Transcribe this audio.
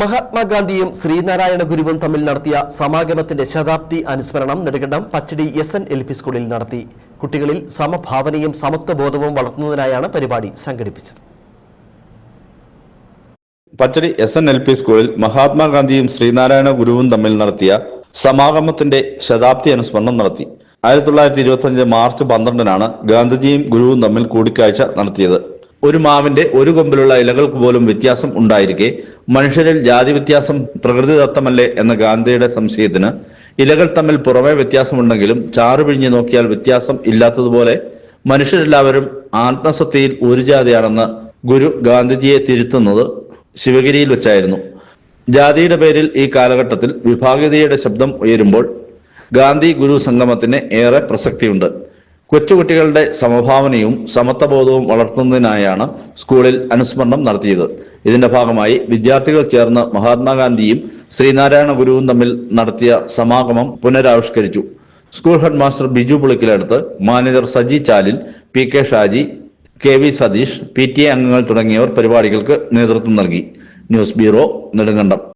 മഹാത്മാഗാന്ധിയും ശ്രീനാരായണ ഗുരുവും തമ്മിൽ നടത്തിയ സമാഗമത്തിന്റെ ശതാബ്ദി അനുസ്മരണം Nedukandam Pachadi S N L P സ്കൂളിൽ നടത്തി. കുട്ടികളിൽ സമഭാവനയും സമത്വബോധവും വളർത്തുന്നതിനായാണ് പരിപാടി സംഘടിപ്പിച്ചത്. Pachadi S N L P സ്കൂളിൽ മഹാത്മാഗാന്ധിയും ശ്രീനാരായണ ഗുരുവും തമ്മിൽ നടത്തിയ സമാഗമത്തിന്റെ ശതാബ്ദി അനുസ്മരണം നടത്തി. ആയിരത്തി തൊള്ളായിരത്തി ഇരുപത്തി അഞ്ച് മാർച്ച് പന്ത്രണ്ടിനാണ് ഗാന്ധിജിയും ഗുരുവും തമ്മിൽ കൂടിക്കാഴ്ച നടത്തിയത്. ഒരു മാവിന്റെ ഒരു കൊമ്പിലുള്ള ഇലകൾക്ക് പോലും വ്യത്യാസം ഉണ്ടായിരിക്കെ മനുഷ്യരിൽ ജാതി വ്യത്യാസം പ്രകൃതിദത്തമല്ലേ എന്ന ഗാന്ധിയുടെ സംശയത്തിന് ഇലകൾ തമ്മിൽ പുറമേ വ്യത്യാസമുണ്ടെങ്കിലും ചാറ് പിഴിഞ്ഞ് നോക്കിയാൽ വ്യത്യാസം ഇല്ലാത്തതുപോലെ മനുഷ്യരെല്ലാവരും ആത്മസത്യയിൽ ഒരു ജാതിയാണെന്ന് ഗുരു ഗാന്ധിജിയെ തിരുത്തുന്നത് ശിവഗിരിയിൽ വെച്ചായിരുന്നു. ജാതിയുടെ പേരിൽ ഈ കാലഘട്ടത്തിൽ വിഭാഗീയതയുടെ ശബ്ദം ഉയരുമ്പോൾ ഗാന്ധി ഗുരു സംഗമത്തിന് ഏറെ പ്രസക്തിയുണ്ട്. കൊച്ചുകുട്ടികളുടെ സമഭാവനയും സമത്വബോധവും വളർത്തുന്നതിനായാണ് സ്കൂളിൽ അനുസ്മരണം നടത്തിയത്. ഇതിന്റെ ഭാഗമായി വിദ്യാർത്ഥികൾ ചേർന്ന് മഹാത്മാഗാന്ധിയും ശ്രീനാരായണ ഗുരുവും തമ്മിൽ നടത്തിയ സമാഗമം പുനരാവിഷ്കരിച്ചു. School head master Biju പുളിക്കലടുത്ത് manager Saji Chalil P K Shaji K V Satheesh P T A അംഗങ്ങൾ തുടങ്ങിയവർ പരിപാടികൾക്ക് നേതൃത്വം നൽകി. News bureau Nedunkandam.